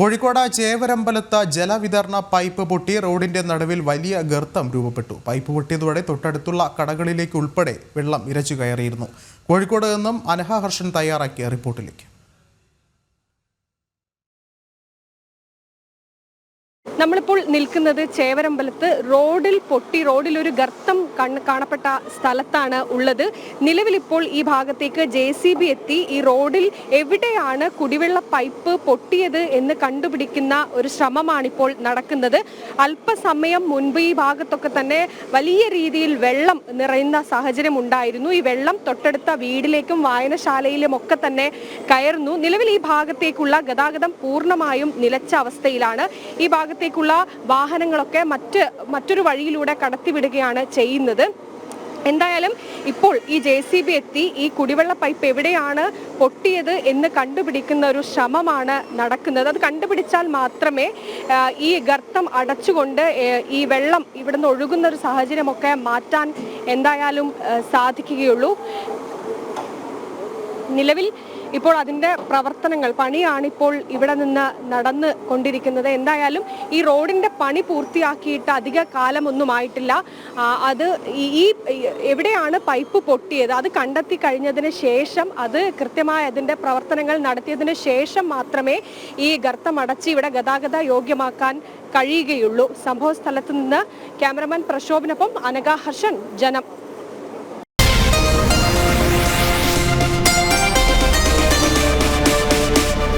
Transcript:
കോഴിക്കോട് ചേവരമ്പലത്ത് ജലവിതരണ പൈപ്പ് പൊട്ടി റോഡിന്റെ നടുവിൽ വലിയ ഗർത്തം രൂപപ്പെട്ടു. പൈപ്പ് പൊട്ടിയതോടെ തൊട്ടടുത്തുള്ള കടകളിലേക്ക് ഉൾപ്പെടെ വെള്ളം ഇരച്ചു കയറിയിരുന്നു. കോഴിക്കോട് നിന്നും അനഹ ഹർഷൻ തയ്യാറാക്കിയ റിപ്പോർട്ടിലേക്ക്. നമ്മളിപ്പോൾ നിൽക്കുന്നത് ചേവരമ്പലത്ത് റോഡിൽ പൊട്ടി റോഡിൽ ഒരു ഗർത്തം കണ്ണ് കാണപ്പെട്ട സ്ഥലത്താണ് ഉള്ളത്. നിലവിലിപ്പോൾ ഈ ഭാഗത്തേക്ക് ജെ സി ബി എത്തി. ഈ റോഡിൽ എവിടെയാണ് കുടിവെള്ള പൈപ്പ് പൊട്ടിയത് എന്ന് കണ്ടുപിടിക്കുന്ന ഒരു ശ്രമമാണിപ്പോൾ നടക്കുന്നത്. അല്പസമയം മുൻപ് ഈ ഭാഗത്തൊക്കെ തന്നെ വലിയ രീതിയിൽ വെള്ളം നിറയുന്ന സാഹചര്യം ഉണ്ടായിരുന്നു. ഈ വെള്ളം തൊട്ടടുത്ത വീടിലേക്കും വായനശാലയിലും ഒക്കെ തന്നെ കയറുന്നു. നിലവിൽ ഈ ഭാഗത്തേക്കുള്ള ഗതാഗതം പൂർണമായും നിലച്ച അവസ്ഥയിലാണ്. ഈ ഭാഗത്തേക്കുള്ള വാഹനങ്ങളൊക്കെ മറ്റ് മറ്റൊരു വഴിയിലൂടെ കടത്തിവിടുകയാണ് ചെയ്യുന്നത്. എന്തായാലും ഇപ്പോൾ ഈ ജെ സി ബി എത്തി ഈ കുടിവെള്ള പൈപ്പ് എവിടെയാണ് പൊട്ടിയത് എന്ന് കണ്ടുപിടിക്കുന്ന ഒരു ശ്രമമാണ് നടക്കുന്നത്. അത് കണ്ടുപിടിച്ചാൽ മാത്രമേ ഈ ഗർത്തം അടച്ചുകൊണ്ട് ഈ വെള്ളം ഇവിടുന്ന് ഒഴുകുന്ന ഒരു സാഹചര്യമൊക്കെ മാറ്റാൻ എന്തായാലും സാധിക്കുകയുള്ളൂ. നിലവിൽ ഇപ്പോൾ അതിന്റെ പ്രവർത്തനങ്ങൾ പണിയാണ് ഇപ്പോൾ ഇവിടെ നിന്ന് നടന്നു കൊണ്ടിരിക്കുന്നത്. എന്തായാലും ഈ റോഡിന്റെ പണി പൂർത്തിയാക്കിയിട്ട് അധിക കാലമൊന്നും ആയിട്ടില്ല. അത് ഈ- എവിടെയാണ് പൈപ്പ് പൊട്ടിയത്? അത് കണ്ടെത്തി കഴിഞ്ഞതിന് ശേഷം അത് കൃത്യമായ അതിന്റെ പ്രവർത്തനങ്ങൾ നടത്തിയതിന് ശേഷം മാത്രമേ ഈ ഗർത്തം അടച്ച് ഇവിടെ ഗതാഗത യോഗ്യമാക്കാൻ കഴിയുകയുള്ളൂ. സംഭവ സ്ഥലത്ത് നിന്ന് ക്യാമറമാൻ പ്രശോഭിനൊപ്പം അനഘ ഹർഷൻ ജനം.